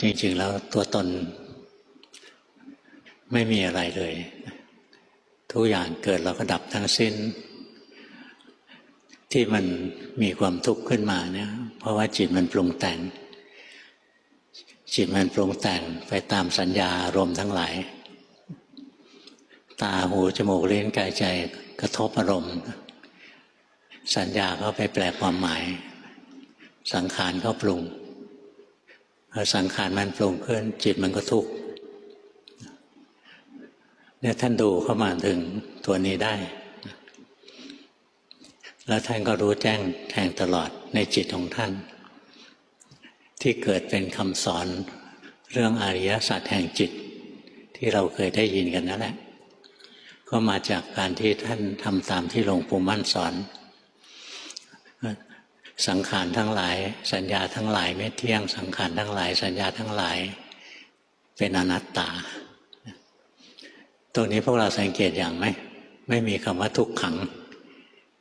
จริงๆแล้วตัวตนไม่มีอะไรเลย ทุกอย่างเกิดแล้วก็ดับทั้งสิ้น ที่มันมีความทุกข์ขึ้นมาเนี่ย เพราะว่าจิตมันปรุงแต่ง จิตมันปรุงแต่งไปตามสัญญาอารมณ์ทั้งหลาย ตาหูจมูกลิ้นกายใจกระทบอารมณ์ สัญญาก็ไปแปลความหมาย สังขารก็ปรุง สังขารมันปรุงขึ้น จิตมันก็ทุกข์เนี่ยท่านดูเข้ามาถึงตัวนี้ได้ แล้วท่านก็รู้แจ้งแทงตลอดในจิตของท่าน ที่เกิดเป็นคำสอนเรื่องอริยสัจแห่งจิต ที่เราเคยได้ยินกันนั่นแหละ ก็มาจากการที่ท่านทำตามที่หลวงปู่มั่นสอน สังขารทั้งหลาย สัญญาทั้งหลายไม่เที่ยงสังขารทั้งหลาย สัญญาทั้งหลาย เป็นอนัตตา ตรงนี้พวกเราสังเกตอย่างไหมไม่มีคำว่าทุกขัง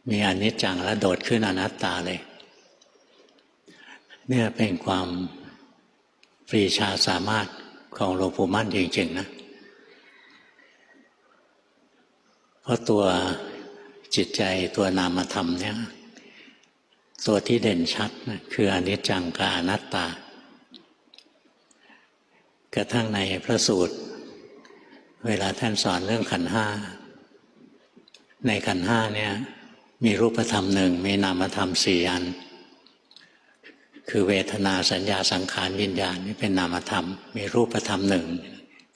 มีอนิจจังแล้วโดดขึ้นอนัตตาเลย เนี่ยเป็นความปรีชาสามารถของหลวงปู่มั่นจริงๆนะเพราะตัวจิตใจตัวนามธรรมเนี่ย ตัวที่เด่นชัดนะคืออนิจจังกับอนัตตากระทั่งในพระสูตร เวลาท่านสอนเรื่องขันห้า ในขันห้าเนี่ยมีรูปธรรมหนึ่งมีนามธรรมสี่อัน คือเวทนาสัญญาสังขารวิญญาณนี่เป็นนามธรรม มีรูปธรรมหนึ่ง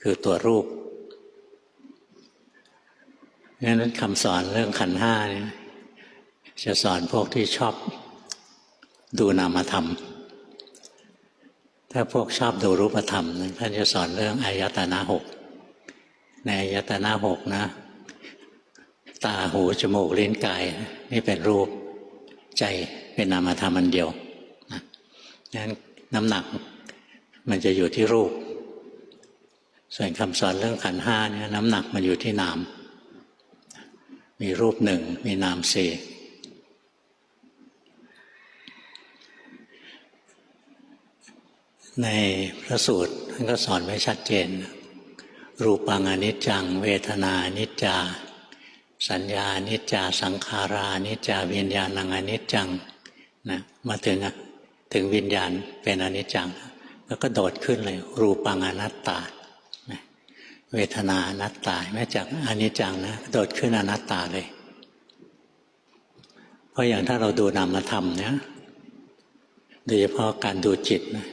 คือตัวรูปดังนั้นคำสอนเรื่องขันห้าเนี่ยจะสอนพวกที่ชอบ ดูนามธรรม ถ้าพวกชอบดูรูปธรรมท่านจะสอนเรื่องอายตนะหกในอายตนะหกนะ ตาหูจมูกลิ้นกาย นี่เป็นรูปใจเป็นนามธรรมอันเดียวนะนั้นน้ำหนักมันจะอยู่ที่รูป ส่วนคำสอนเรื่องขันห้าเนี่ยน้ำหนักมันอยู่ที่นาม มีรูปหนึ่งมีนามสี่ ในพระสูตรท่านก็สอนไว้ชัดเจน รูปังอนิจจัง เวทนานิจจา สัญญานิจจา สังขารานิจจาวิญญาณังอนิจจังนะมาถึงถึงวิญญาณเป็นอนิจจัง แล้วก็โดดขึ้นเลย รูปังอนัตตาเวทนาอนัตตาแม้จากอนิจจังนะโดดขึ้นอนัตตาเลย เพราะอย่างถ้าเราดูนามธรรมเนี่ยโดยเฉพาะการดูจิตนะ